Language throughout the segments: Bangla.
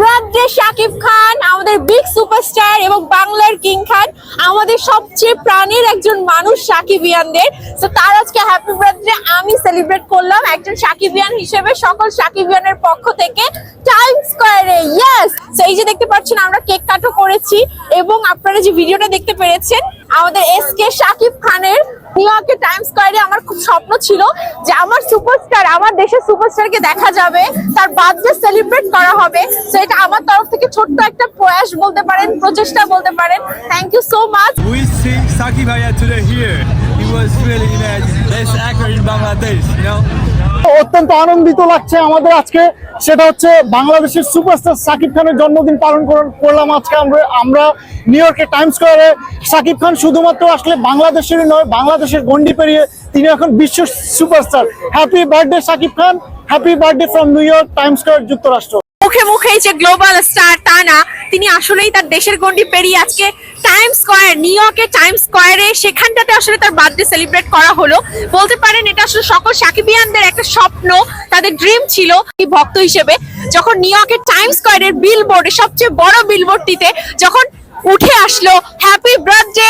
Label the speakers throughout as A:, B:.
A: বার্থডে শাকিব খান আমাদের বিগ সুপারস্টার এবং বাংলার কিং খান আমাদের সবচেয়ে প্রাণের একজন মানুষ সাকিবিয়ানদের তো তার আজকে হ্যাপি বার্থডে আমি সেলিব্রেট করলাম একজন সাকিবিয়ান হিসেবে, সকল সাকিবিয়ানের পক্ষ থেকে টাইম স্কোয়ারে ইয়েস তো এই যে দেখতে পাচ্ছেন, আমরা কেক কাটও করেছি এবং আপনারা যে ভিডিওটা দেখতে পেরেছেন আমাদের এস কে শাকিব খানের নিউ ইয়র্কে টাইম স্কোয়ারে আমার খুব স্বপ্ন ছিল যে আমার সুপারস্টার আমার দেশের সুপারস্টারকে দেখা যাবে, তার বার্থডে সেলিব্রেট করা হবে। সো এটা আমার তরফ থেকে ছোট্ট একটা প্রয়াস বলতে পারেন, প্রচেষ্টা বলতে পারেন। Thank you so much
B: we see Shakib ভাইয়া টুডে here.
C: অত্যন্ত আনন্দিত লাগছে আমাদের আজকে। সেটা হচ্ছে বাংলাদেশের সুপারস্টার সাকিব খানের জন্মদিন পালন কর- করলাম আজকে আমরা আমরা নিউ ইয়র্কের টাইম স্কোয়ারে সাকিব খান শুধুমাত্র আসলে বাংলাদেশেরই নয়, বাংলাদেশের গন্ডি পেরিয়ে তিনি এখন বিশ্ব superstar. Happy birthday Shakib Khan. Happy birthday from New York Time Square যুক্তরাষ্ট্র।
A: মুখে মুখে যে গ্লোবাল স্টার তা না তিনি আসলেই তার দেশের গন্ডি পেরিয়ে আজকে টাইম স্কোয়ার নিউ ইয়র্কে টাইম স্কোয়ারে সেখানটাতে আসলে তার বার্থডে সেলিব্রেট করা হলো। বলতে পারেন এটা আসলে সকল সাকিবিয়ানদের একটা স্বপ্ন, তাদের ড্রিম ছিল এই ভক্ত হিসেবে। যখন নিউ ইয়র্কের টাইম স্কোয়ারের বিলবোর্ডে সবচেয়ে বড় বিলবোর্ডটিতে যখন উঠে আসলো happy birthday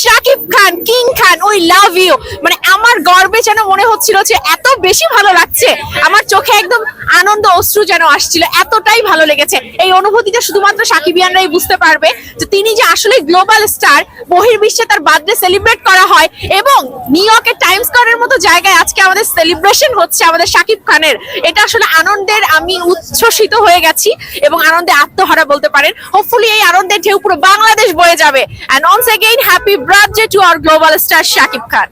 A: Shakib Khan king Khan we love you মানে আমার গর্বে যেন মনে হচ্ছিল যে এত বেশি ভালো লাগছে। আমার চোখে একদম আনন্দ অশ্রু যেন আসছিল। এতটাই ভালো লেগেছে। এই অনুভূতিটা শুধুমাত্র সাকিবিয়ানরাই বুঝতে পারবে যে তিনি যে আসলে গ্লোবাল স্টার, বহির্বিশ্বে তার বার্থডে সেলিব্রেট করা হয় এবং নিউ ইয়র্কের টাইম স্কোয়ারের মতো জায়গায় আজকে আমাদের সেলিব্রেশন হচ্ছে আমাদের শাকিব খানের। এটা আসলে আনন্দের আমি উচ্ছ্বসিত হয়ে গেছি এবং আনন্দে আত্মহারা বলতে পারেন। হোপফুলি এই আনন্দের ঢেউ পুরো বাংলাদেশ বয়ে যাবে। And once again happy birthday to our global star Shakib Khan